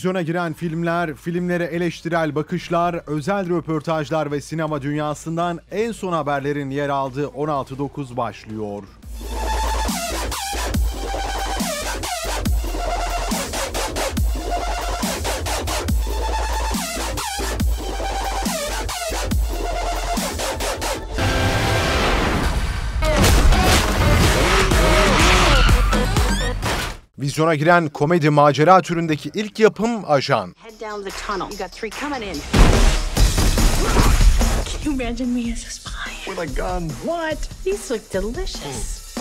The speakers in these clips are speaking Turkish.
Vizyona giren filmler, filmlere eleştirel bakışlar, özel röportajlar ve sinema dünyasından en son haberlerin yer aldığı 16.9 başlıyor. Vizyona giren komedi macera türündeki ilk yapım Ajan. Head down the tunnel. You got three coming in. Can you imagine me as a spy? With a gun. What? These look delicious.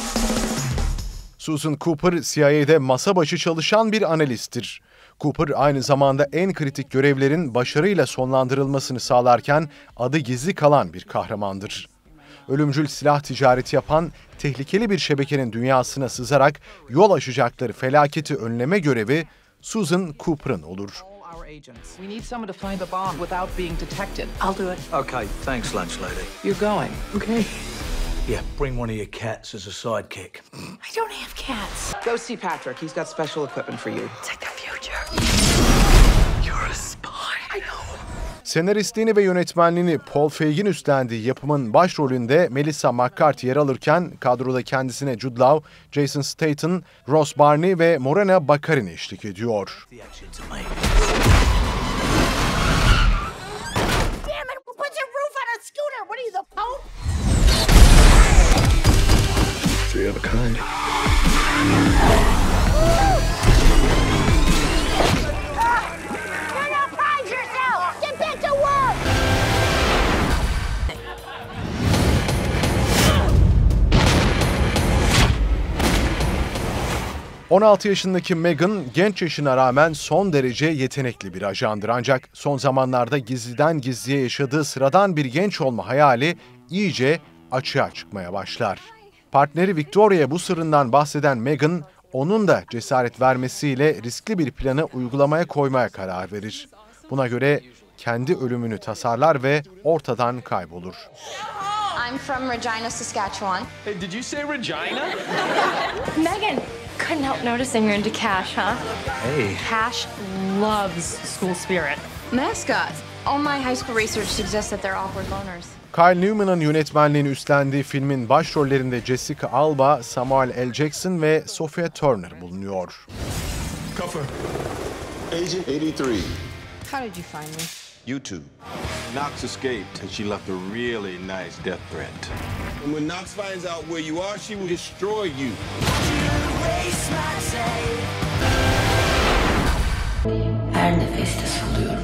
Susan Cooper, CIA'de masa başı çalışan bir analisttir. Cooper aynı zamanda en kritik görevlerin başarıyla sonlandırılmasını sağlarken adı gizli kalan bir kahramandır. Ölümcül silah ticareti yapan tehlikeli bir şebekenin dünyasına sızarak yol açacakları felaketi önleme görevi Susan Cooper'ın olur. all our agents. We need someone to find the bomb without being detected. I'll do it. Okay, thanks, lunch lady. You're going. Okay. Yeah, bring one of your cats as a sidekick. I don't have cats. Go see Patrick. He's got special equipment for you. It's like the future. You're a spy. I know. Senaristliğini ve yönetmenliğini Paul Feig'in üstlendiği yapımın başrolünde Melissa McCarthy yer alırken kadroda kendisine Jude Law, Jason Statham, Ross Barney ve Morena Baccarin eşlik ediyor. The action to me. 16 yaşındaki Meghan genç yaşına rağmen son derece yetenekli bir ajandır ancak son zamanlarda gizliden gizliye yaşadığı sıradan bir genç olma hayali iyice açığa çıkmaya başlar. Partneri Victoria'ya bu sırrından bahseden Meghan, onun da cesaret vermesiyle riskli bir planı uygulamaya koymaya karar verir. Buna göre kendi ölümünü tasarlar ve ortadan kaybolur. I'm from Regina, Saskatchewan. Hey, did you say Regina? Megan, couldn't help noticing you're into Cash, huh? Hey, Cash loves school spirit. Mascots. All my high school research suggests that they're awkward loners. Kyle Newman'ın yönetmenliğini üstlendiği filmin başrollerinde Jessica Alba, Samuel L. Jackson ve Sophia Turner bulunuyor. Her. Agent 83. How did you find me? YouTube. Knox escaped and she left a really nice death threat. And when Knox finds out where you are, she will destroy you. Her nefeste salıyorum.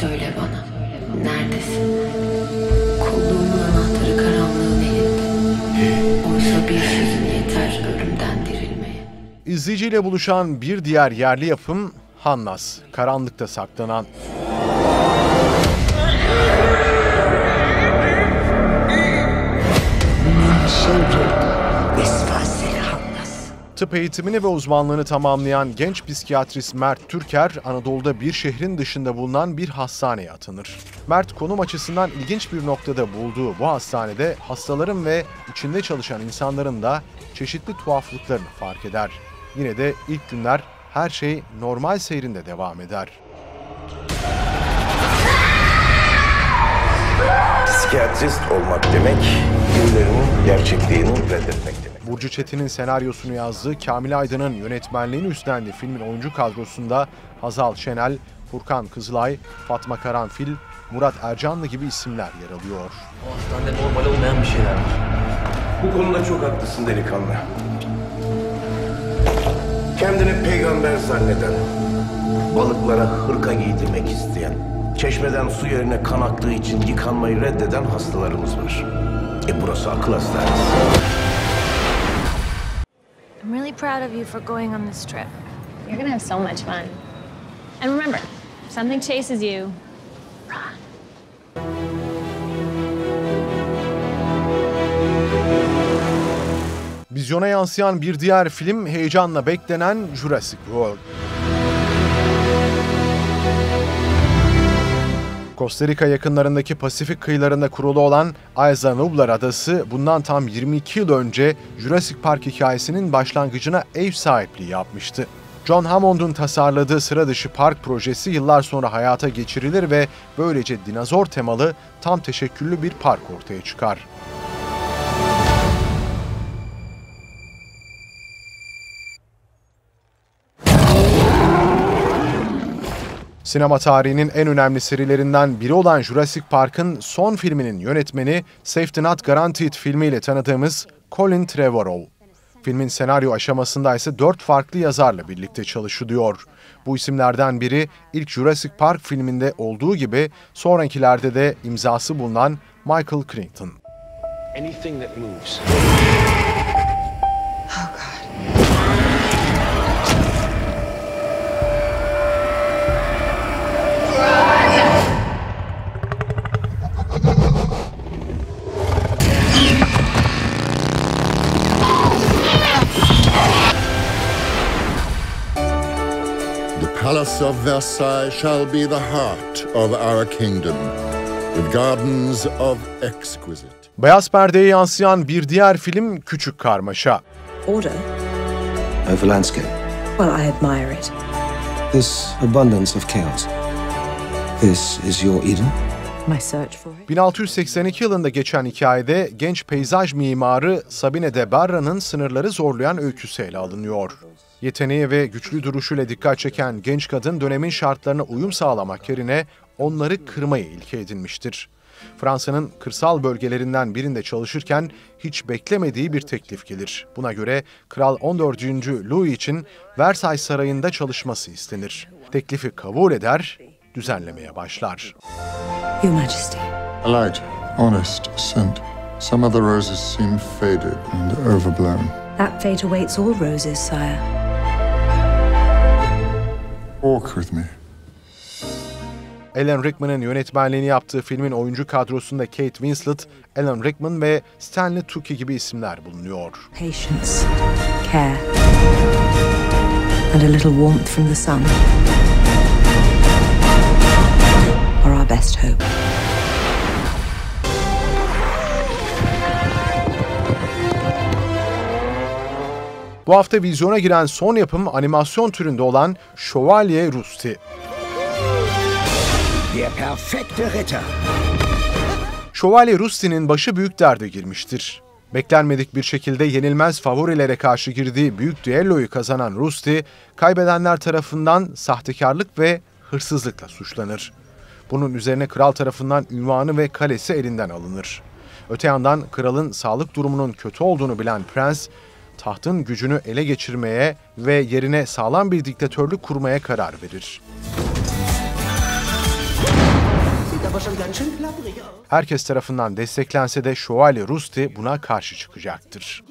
Söyle bana, neredesin? Kulluğumun anahtarı karanlığın elinde. Oysa bir sözün yeter ölümden dirilmeye. İzleyiciyle buluşan bir diğer yerli yapım Hannas, karanlıkta saklanan. Tıp eğitimini ve uzmanlığını tamamlayan genç psikiyatrist Mert Türker, Anadolu'da bir şehrin dışında bulunan bir hastaneye atanır. Mert konum açısından ilginç bir noktada bulduğu bu hastanede hastaların ve içinde çalışan insanların da çeşitli tuhaflıklarını fark eder. Yine de ilk günler her şey normal seyrinde devam eder. Psikiyatrist olmak demek, birilerinin gerçekliğini reddetmek demek. Burcu Çetin'in senaryosunu yazdığı, Kamil Aydın'ın yönetmenliğini üstlendiği filmin oyuncu kadrosunda Hazal Şenel, Furkan Kızılay, Fatma Karanfil, Murat Ercanlı gibi isimler yer alıyor. Hastanede normal olmayan bir şeyler var. Bu konuda çok haklısın delikanlı. Kendini peygamber zanneden, balıklara hırka giydirmek isteyen, çeşmeden su yerine kan aktığı için yıkanmayı reddeden hastalarımız var. E burası akıl hastanesi. I'm really proud of you for going on this trip. You're gonna have so much fun. And remember, if something chases you, Vizyona yansıyan bir diğer film heyecanla beklenen Jurassic World. Costa Rica yakınlarındaki Pasifik kıyılarında kurulu olan Isla Nublar Adası bundan tam 22 yıl önce Jurassic Park hikayesinin başlangıcına ev sahipliği yapmıştı. John Hammond'un tasarladığı sıra dışı park projesi yıllar sonra hayata geçirilir ve böylece dinozor temalı tam teşekküllü bir park ortaya çıkar. Sinema tarihinin en önemli serilerinden biri olan Jurassic Park'ın son filminin yönetmeni Safety Not Guaranteed filmiyle tanıdığımız Colin Trevorrow. Filmin senaryo aşamasında ise dört farklı yazarla birlikte çalışılıyor. Bu isimlerden biri ilk Jurassic Park filminde olduğu gibi sonrakilerde de imzası bulunan Michael Crichton. Anything that moves. Palace of Versailles shall be the heart of our kingdom, with gardens of exquisite. Beyaz perdeye yansıyan bir diğer film Küçük Karmaşa. Order? Over landscape. Well, I admire it. This abundance of chaos. This is your Eden? My search for it? 1682 yılında geçen hikayede genç peyzaj mimarı Sabine de Barra'nın sınırları zorlayan öyküsü ele alınıyor. Yeteneği ve güçlü duruşuyla dikkat çeken genç kadın dönemin şartlarına uyum sağlamak yerine onları kırmayı ilke edinmiştir. Fransa'nın kırsal bölgelerinden birinde çalışırken hiç beklemediği bir teklif gelir. Buna göre Kral 14. Louis için Versailles Sarayı'nda çalışması istenir. Teklifi kabul eder, düzenlemeye başlar. Your Majesty. Light, honest scent. Some of the roses seem faded and overblown. That fate awaits all roses, sire. Walk with me. Alan Rickman'ın yönetmenliğini yaptığı filmin oyuncu kadrosunda Kate Winslet, Alan Rickman ve Stanley Tucci gibi isimler bulunuyor. Patience, care, and a little warmth from the sun are our best hope. Bu hafta vizyona giren son yapım animasyon türünde olan Şövalye Rusty. Der perfekte Ritter. Şövalye Rusty'nin başı büyük derde girmiştir. Beklenmedik bir şekilde yenilmez favorilere karşı girdiği büyük düelloyu kazanan Rusty, kaybedenler tarafından sahtekarlık ve hırsızlıkla suçlanır. Bunun üzerine kral tarafından ünvanı ve kalesi elinden alınır. Öte yandan kralın sağlık durumunun kötü olduğunu bilen prens, tahtın gücünü ele geçirmeye ve yerine sağlam bir diktatörlük kurmaya karar verir. Herkes tarafından desteklense de Şövalye Rusty buna karşı çıkacaktır.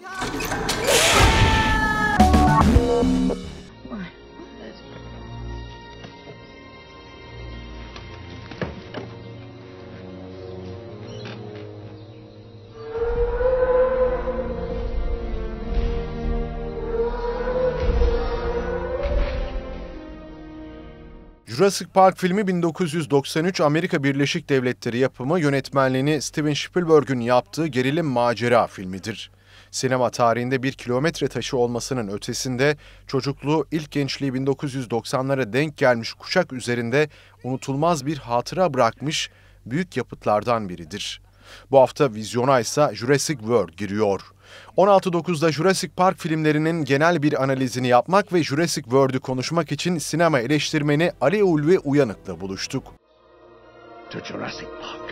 Jurassic Park filmi 1993 Amerika Birleşik Devletleri yapımı yönetmenliğini Steven Spielberg'ün yaptığı gerilim macera filmidir. Sinema tarihinde bir kilometre taşı olmasının ötesinde çocukluğu ilk gençliği 1990'lara denk gelmiş kuşak üzerinde unutulmaz bir hatıra bırakmış büyük yapıtlardan biridir. Bu hafta vizyona ise Jurassic World giriyor. 16.9'da Jurassic Park filmlerinin genel bir analizini yapmak ve Jurassic World'ü konuşmak için sinema eleştirmeni Ali Ulvi Uyanık'la buluştuk. To Jurassic Park.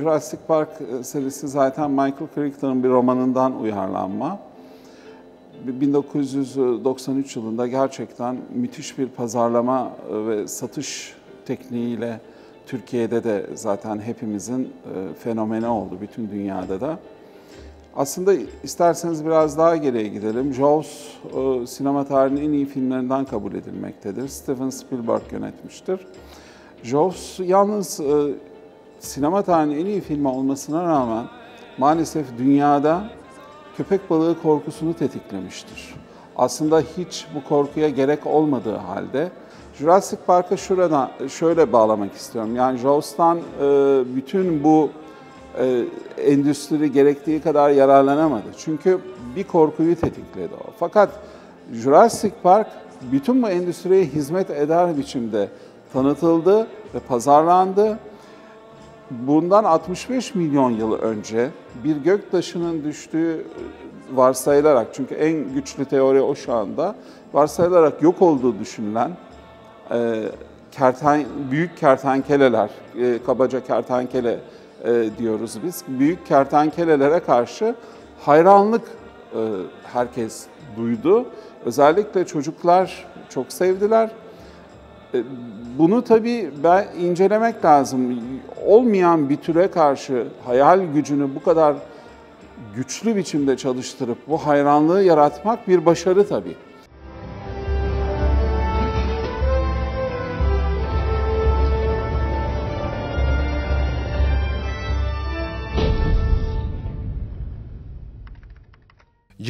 Jurassic Park e, serisi zaten Michael Crichton'ın bir romanından uyarlanma. 1993 yılında gerçekten müthiş bir pazarlama e, ve satış tekniğiyle Türkiye'de de zaten hepimizin e, fenomeni oldu bütün dünyada da. Aslında isterseniz biraz daha geriye gidelim. Jaws sinema tarihinin en iyi filmlerinden kabul edilmektedir. Steven Spielberg yönetmiştir. Jaws yalnız sinema tarihinin en iyi filmi olmasına rağmen maalesef dünyada köpek balığı korkusunu tetiklemiştir. Aslında hiç bu korkuya gerek olmadığı halde Jurassic Park'a şurada şöyle bağlamak istiyorum. Yani Jaws'tan e, bütün bu e, endüstri gerektiği kadar yararlanamadı. Çünkü bir korkuyu tetikledi o. Fakat Jurassic Park bütün bu endüstriye hizmet eder biçimde tanıtıldı ve pazarlandı. Bundan 65 milyon yıl önce bir göktaşının düştüğü varsayılarak, çünkü en güçlü teori o şu anda, varsayılarak yok olduğu düşünülen e, kerten, büyük kertenkeleler, e, kabaca kertenkele e, diyoruz biz, büyük kertenkelelere karşı hayranlık e, herkes duydu. Özellikle çocuklar çok sevdiler. E, bunu tabii ben incelemek lazım. Olmayan bir türe karşı hayal gücünü bu kadar güçlü biçimde çalıştırıp bu hayranlığı yaratmak bir başarı tabii.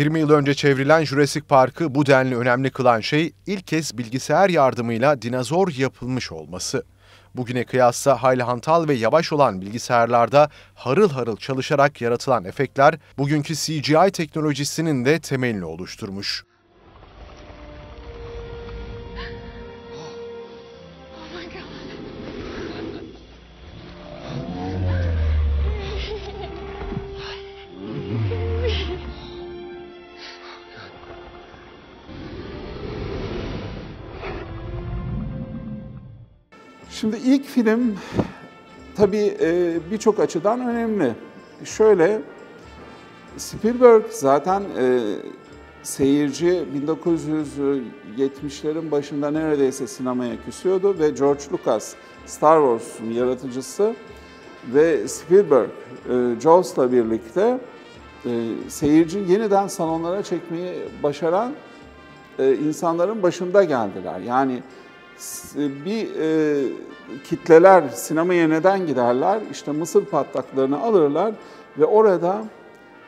...20 yıl önce çevrilen Jurassic Park'ı bu denli önemli kılan şey... ...ilk kez bilgisayar yardımıyla dinozor yapılmış olması. Bugüne kıyasla hayli hantal ve yavaş olan bilgisayarlarda harıl harıl çalışarak yaratılan efektler bugünkü CGI teknolojisinin de temelini oluşturmuş. Şimdi ilk film tabii e, birçok açıdan önemli. Şöyle, Spielberg zaten e, seyirci 1970'lerin başında neredeyse sinemaya küsüyordu ve George Lucas, Star Wars'un yaratıcısı ve Spielberg, e, Jaws'la birlikte seyirci yeniden salonlara çekmeyi başaran insanların başında geldiler. Yani bir e, kitleler sinemaya neden giderler? İşte mısır patlaklarını alırlar ve orada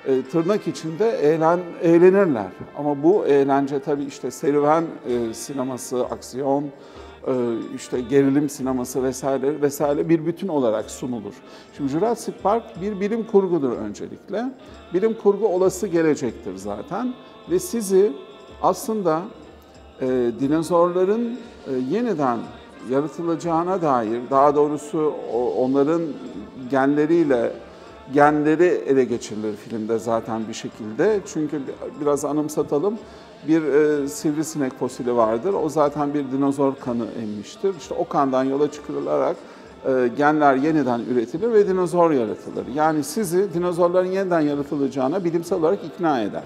e, tırnak içinde eğlen, eğlenirler. Ama bu eğlence tabii işte serüven e, sineması, aksiyon, e, işte gerilim sineması vesaire vesaire bir bütün olarak sunulur. Şimdi Jurassic Park bir bilim kurgudur öncelikle. Bilim kurgu olası gelecektir zaten ve sizi aslında e, dinozorların e, yeniden yaratılacağına dair, daha doğrusu o, onların genleriyle genleri ele geçirilir filmde zaten bir şekilde. Çünkü biraz anımsatalım. Bir e, sivrisinek fosili vardır. O zaten bir dinozor kanı emmiştir. İşte o kandan yola çıkılarak e, genler yeniden üretilir ve dinozor yaratılır. Yani sizi dinozorların yeniden yaratılacağına bilimsel olarak ikna eder.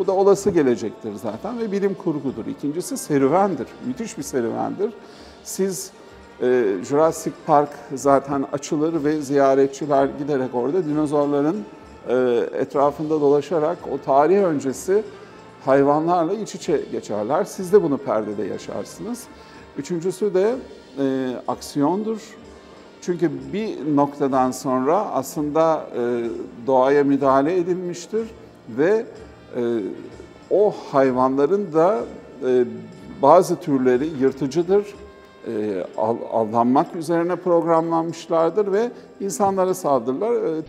Bu da olası gelecektir zaten ve bilim kurgudur. İkincisi serüvendir. Müthiş bir serüvendir. Siz e, Jurassic Park zaten açılır ve ziyaretçiler giderek orada dinozorların e, etrafında dolaşarak o tarih öncesi hayvanlarla iç içe geçerler. Siz de bunu perdede yaşarsınız. Üçüncüsü de e, aksiyondur. Çünkü bir noktadan sonra aslında e, doğaya müdahale edilmiştir ve o hayvanların da e, bazı türleri yırtıcıdır, e, al, aldanmak üzerine programlanmışlardır ve insanlara saldırırlar. E,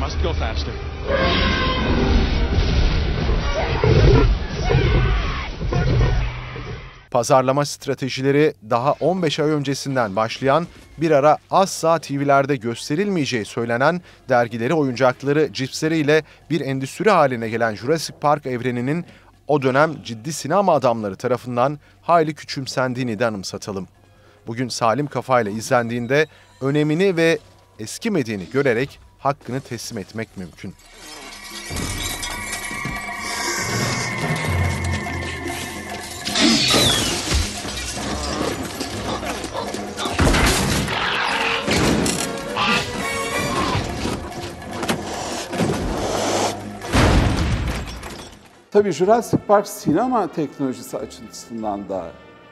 Must go faster. Pazarlama stratejileri daha 15 ay öncesinden başlayan, bir ara asla TV'lerde gösterilmeyeceği söylenen dergileri, oyuncakları, cipsleriyle bir endüstri haline gelen Jurassic Park evreninin o dönem ciddi sinema adamları tarafından hayli küçümsendiğini de anımsatalım. Bugün salim kafayla izlendiğinde önemini ve eskimediğini görerek hakkını teslim etmek mümkün. Tabii Jurassic Park sinema teknolojisi açısından da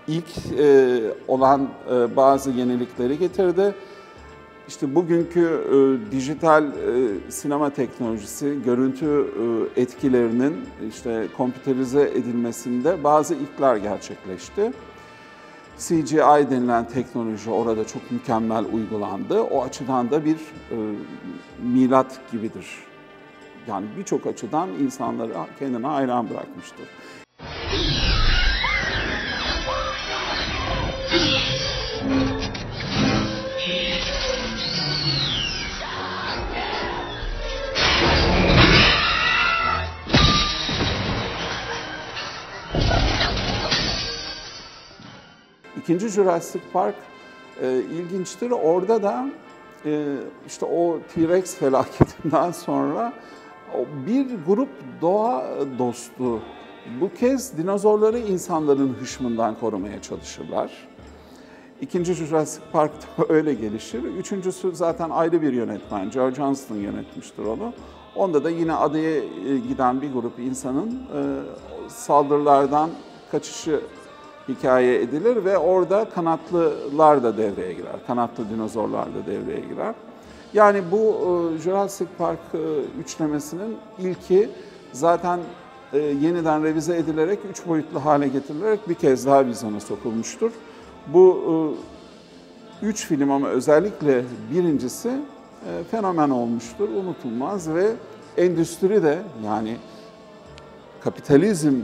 ilk e, olan e, bazı yenilikleri getirdi. İşte bugünkü e, dijital e, sinema teknolojisi, görüntü e, etkilerinin işte kompüterize edilmesinde bazı ilkler gerçekleşti. CGI denilen teknoloji orada çok mükemmel uygulandı. O açıdan da bir e, milat gibidir. Yani birçok açıdan insanları kendine hayran bırakmıştır. İkinci Jurassic Park e, ilginçtir. Orada da e, işte o T-Rex felaketinden sonra bir grup doğa dostu bu kez dinozorları insanların hışmından korumaya çalışırlar. İkinci Jurassic Park da öyle gelişir. Üçüncüsü zaten ayrı bir yönetmen, Joe Johnston yönetmiştir onu. Onda da yine adaya e, giden bir grup insanın e, saldırılardan kaçışı hikaye edilir ve orada kanatlılar da devreye girer. Kanatlı dinozorlar da devreye girer. Yani bu e, Jurassic Park e, üçlemesinin ilki zaten e, yeniden revize edilerek, üç boyutlu hale getirilerek bir kez daha vizyona sokulmuştur. Bu üç film ama özellikle birincisi fenomen olmuştur, unutulmaz ve endüstri de yani kapitalizm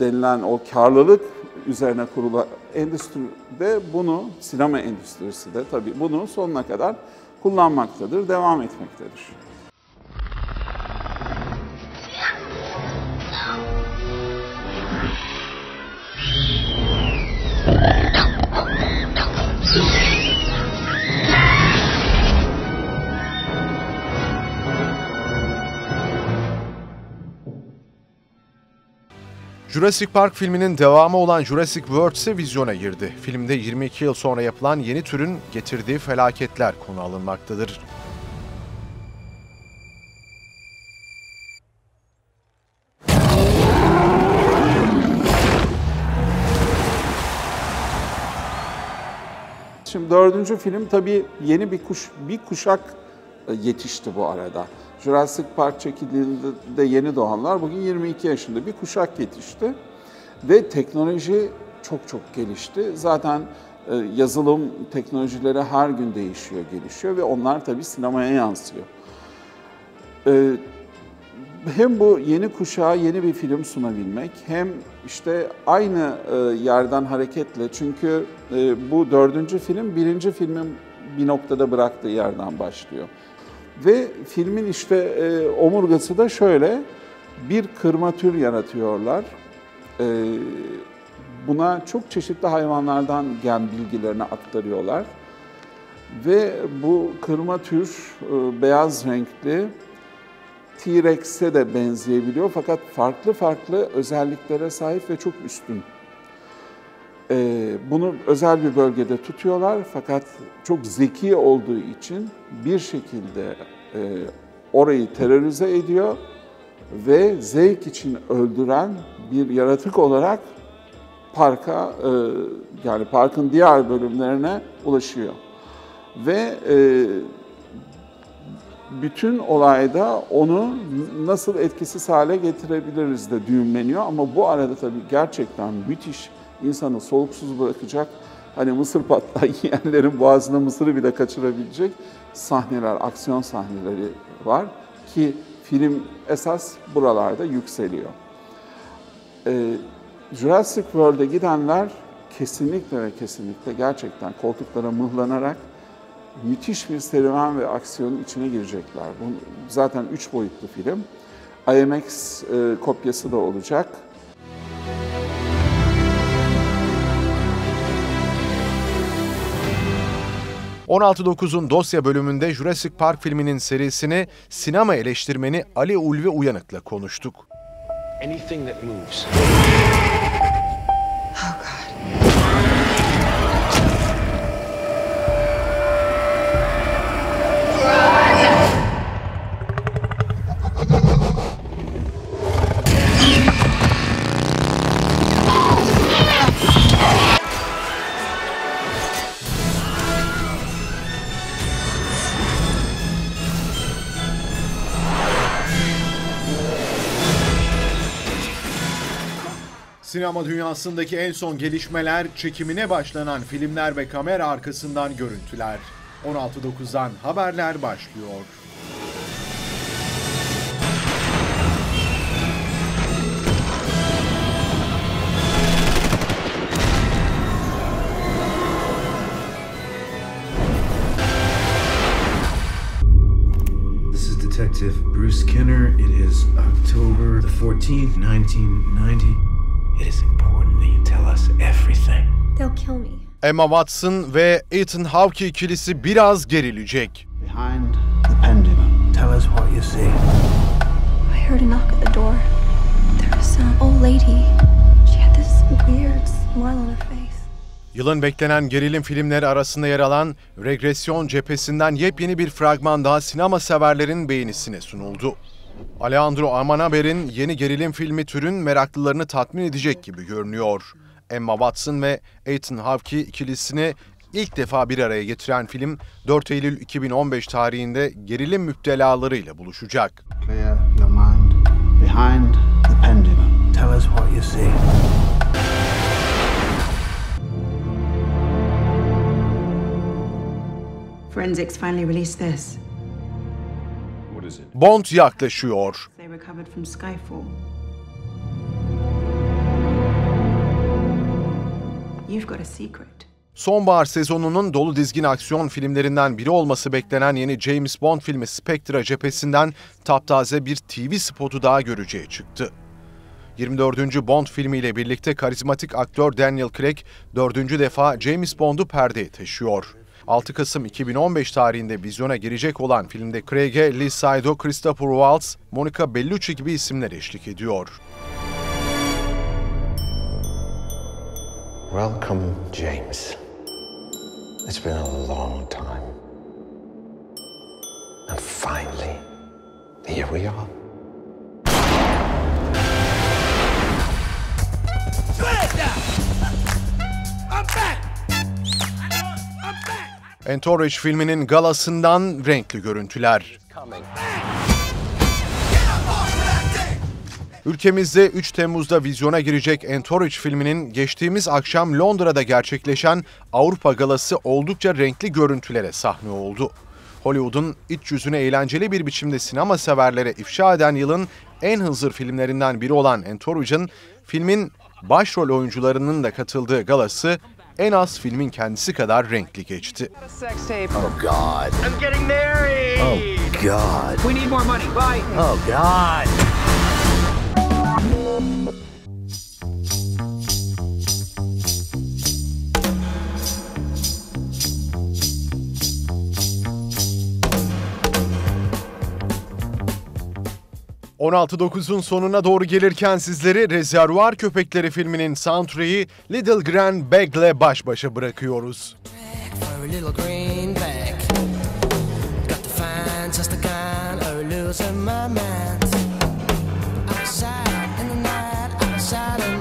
denilen o karlılık üzerine kurulu endüstride bunu, sinema endüstrisi de tabii bunu sonuna kadar kullanmaktadır, devam etmektedir. Jurassic Park filminin devamı olan Jurassic World ise vizyona girdi. Filmde 22 yıl sonra yapılan yeni türün getirdiği felaketler konu alınmaktadır. Şimdi dördüncü film tabii yeni bir kuş bir kuşak e, yetişti bu arada. Jurassic Park çekildiğinde yeni doğanlar bugün 22 yaşında bir kuşak yetişti. Ve teknoloji çok çok gelişti. Zaten e, yazılım teknolojileri her gün değişiyor, gelişiyor ve onlar tabii sinemaya yansıyor. E, hem bu yeni kuşağa yeni bir film sunabilmek hem işte aynı e, yerden hareketle çünkü bu dördüncü film birinci filmin bir noktada bıraktığı yerden başlıyor. Ve filmin işte e, omurgası da şöyle, bir kırma tür yaratıyorlar. E, buna çok çeşitli hayvanlardan gen bilgilerini aktarıyorlar. Ve bu kırma tür e, beyaz renkli T-Rex'e de benzeyebiliyor fakat farklı farklı özelliklere sahip ve çok üstün. Ee, bunu özel bir bölgede tutuyorlar fakat çok zeki olduğu için bir şekilde e, orayı terörize ediyor ve zevk için öldüren bir yaratık olarak parka e, yani parkın diğer bölümlerine ulaşıyor. Ve e, bütün olayda onu nasıl etkisiz hale getirebiliriz de düğümleniyor ama bu arada tabii gerçekten müthiş insanı soluksuz bırakacak, hani mısır patlağı yiyenlerin boğazına mısırı bile kaçırabilecek sahneler, aksiyon sahneleri var ki film esas buralarda yükseliyor. Ee, Jurassic World'e gidenler kesinlikle ve kesinlikle gerçekten koltuklara mıhlanarak müthiş bir serüven ve aksiyonun içine girecekler. Bu zaten üç boyutlu film. IMAX e, kopyası da olacak. 16.9'un dosya bölümünde Jurassic Park filminin serisini sinema eleştirmeni Ali Ulvi Uyanık'la konuştuk. Anything that moves. Sinema dünyasındaki en son gelişmeler, çekimine başlanan filmler ve kamera arkasından görüntüler. 16.9'dan haberler başlıyor. Detective Bruce Kenner. It is October the 14th, 1990. It is important that you tell us everything. They'll kill me. Emma Watson ve Ethan Hawke ikilisi biraz gerilecek. Behind the pendulum. Tell us what you see. I heard a knock at the door. There was some old lady. She had this weird smile on her face. Yılın beklenen gerilim filmleri arasında yer alan Regresyon cephesinden yepyeni bir fragman daha sinema severlerin beğenisine sunuldu. Alejandro Amenaber'in yeni gerilim filmi türün meraklılarını tatmin edecek gibi görünüyor. Emma Watson ve Ethan Hawke ikilisini ilk defa bir araya getiren film 4 Eylül 2015 tarihinde gerilim müptelalarıyla buluşacak. Clear your mind. Behind the pendulum. Tell us what you see. Forensics finally released this. A secret. Sonbahar sezonunun dolu dizgin aksiyon filmlerinden biri olması beklenen yeni James Bond filmi Spectre cephesinden taptaze bir TV spotu daha göreceğe çıktı. 24. Bond filmiyle birlikte karizmatik aktör Daniel Craig dördüncü defa James Bond'u perdeye taşıyor. 6 Kasım 2015 tarihinde vizyona girecek olan filmde Craig'e Lee Saido, Christopher Waltz, Monica Bellucci gibi isimler eşlik ediyor. Welcome, James. It's been a long time. And finally, here we are. Entourage filminin galasından renkli görüntüler. Ülkemizde 3 Temmuz'da vizyona girecek Entourage filminin geçtiğimiz akşam Londra'da gerçekleşen Avrupa Galası oldukça renkli görüntülere sahne oldu. Hollywood'un iç yüzünü eğlenceli bir biçimde sinema severlere ifşa eden yılın en hızır filmlerinden biri olan Entourage'ın filmin başrol oyuncularının da katıldığı galası en az filmin kendisi kadar renkli geçti. Oh, God. I'm getting married. Oh, God. We need more money. Bye. Oh, God. ...16.9'un sonuna doğru gelirken sizleri Rezervuar Köpekleri filminin soundtrack'i Little Grand Bag'le baş başa bırakıyoruz. for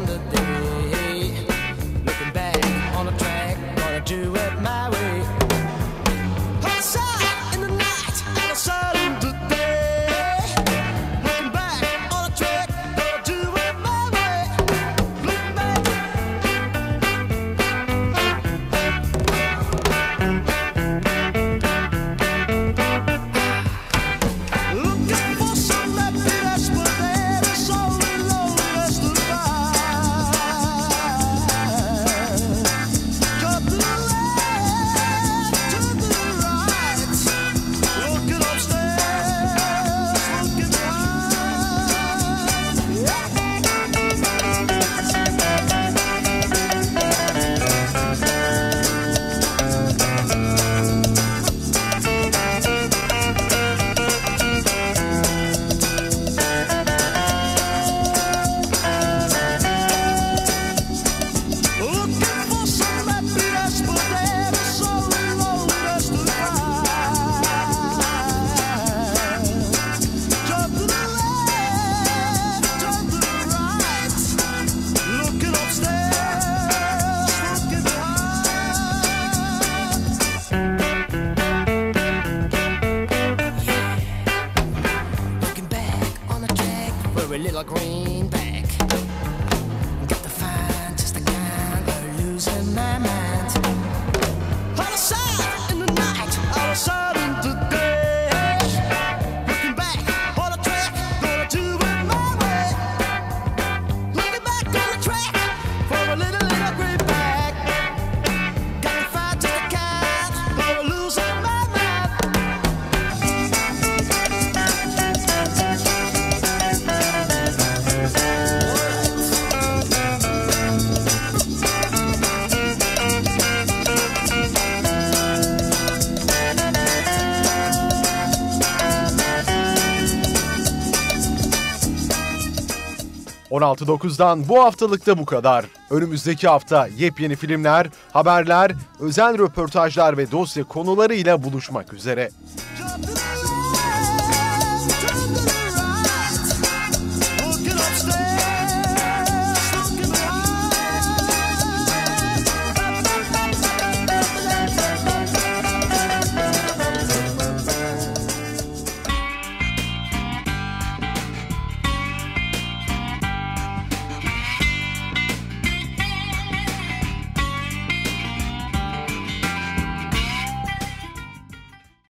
16.9'dan bu haftalıkta bu kadar. Önümüzdeki hafta yepyeni filmler, haberler, özel röportajlar ve dosya konularıyla buluşmak üzere.